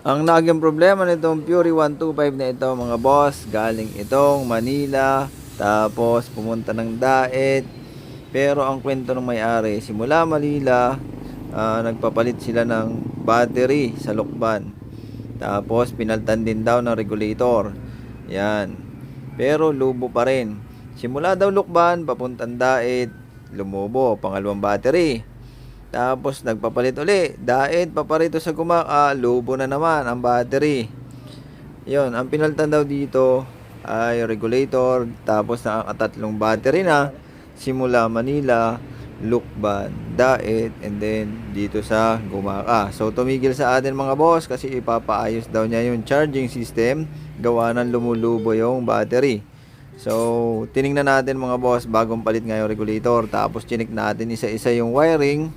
Ang naging problema nitong Fury 125 na ito mga boss, galing itong Manila, tapos pumunta ng Daet. Pero ang kwento ng may-ari, simula Manila, ah, nagpapalit sila ng battery sa Lukban. Tapos pinaltan din daw ng regulator. Yan. Pero lubo pa rin. Simula daw Lukban, papuntang Daet, lumubo, pangalawang battery. Tapos nagpapalit uli. Daet, paparito sa gumaka, lubo na naman ang battery. Yon, ang pinaltan daw dito ay regulator, tapos nakakatatlong battery na simula Manila, Lukban, Daet, and then dito sa Gumaka. So tumigil sa atin mga boss kasi ipapaayos daw niya yung charging system, gawa ng lumulubo yung battery. So, tiningnan natin mga boss bagong palit nga yung regulator. Tapos chinik natin isa-isa yung wiring.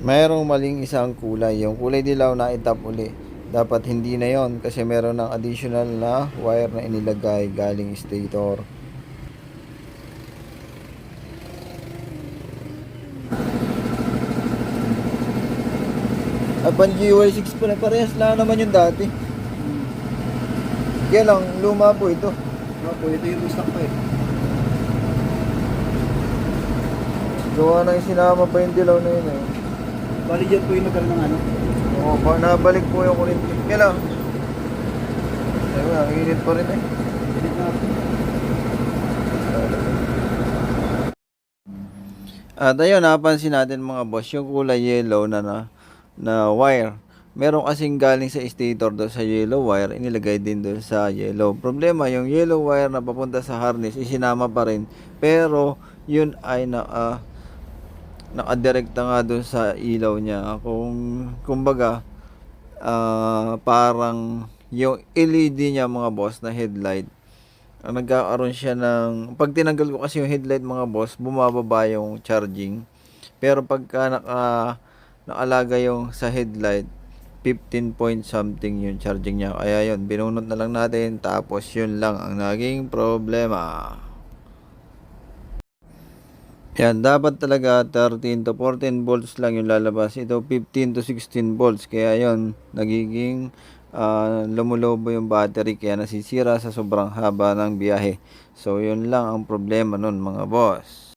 Mayroong maling isang kulay. Yung kulay dilaw na itap uli. Dapat hindi na yon kasi meron ng additional na wire na inilagay galing stator. At pan GY6 pa na parehas lang naman yung dati. Kaya lang, luma po ito. Nga po, ito yung stock pa eh. Gawa na yung sinama pa yung dilaw na yun eh. Bali dyan po yung nagkaroon ng ano. Oo, pa, nabalik po yung kurinti. Kaya lang. Ayun, ang init pa rin eh. Edit na po. At ayun, napansin natin mga boss, yung kulay yellow na, na, na wire. Meron kasing galing sa stator doon sa yellow wire, inilagay din doon sa yellow. Problema, yung yellow wire na papunta sa harness, isinama pa rin. Pero, yun ay na, ah, nakadirekta nga doon sa ilaw niya. Kung, kumbaga, ah, parang yung LED niya mga boss na headlight, ang nagkakaroon siya ng pag tinanggal ko kasi yung headlight mga boss bumababa yung charging. Pero pagka naka naalaga yung sa headlight 15 point something yung charging niya. Kaya yun binunot na lang natin tapos yun lang ang naging problema yan dapat talaga 13 to 14 volts lang yung lalabas ito 15 to 16 volts kaya yun nagiging ah, lumulobo yung battery kaya nasisira sa sobrang haba ng biyahe. So yun lang ang problema nun mga boss.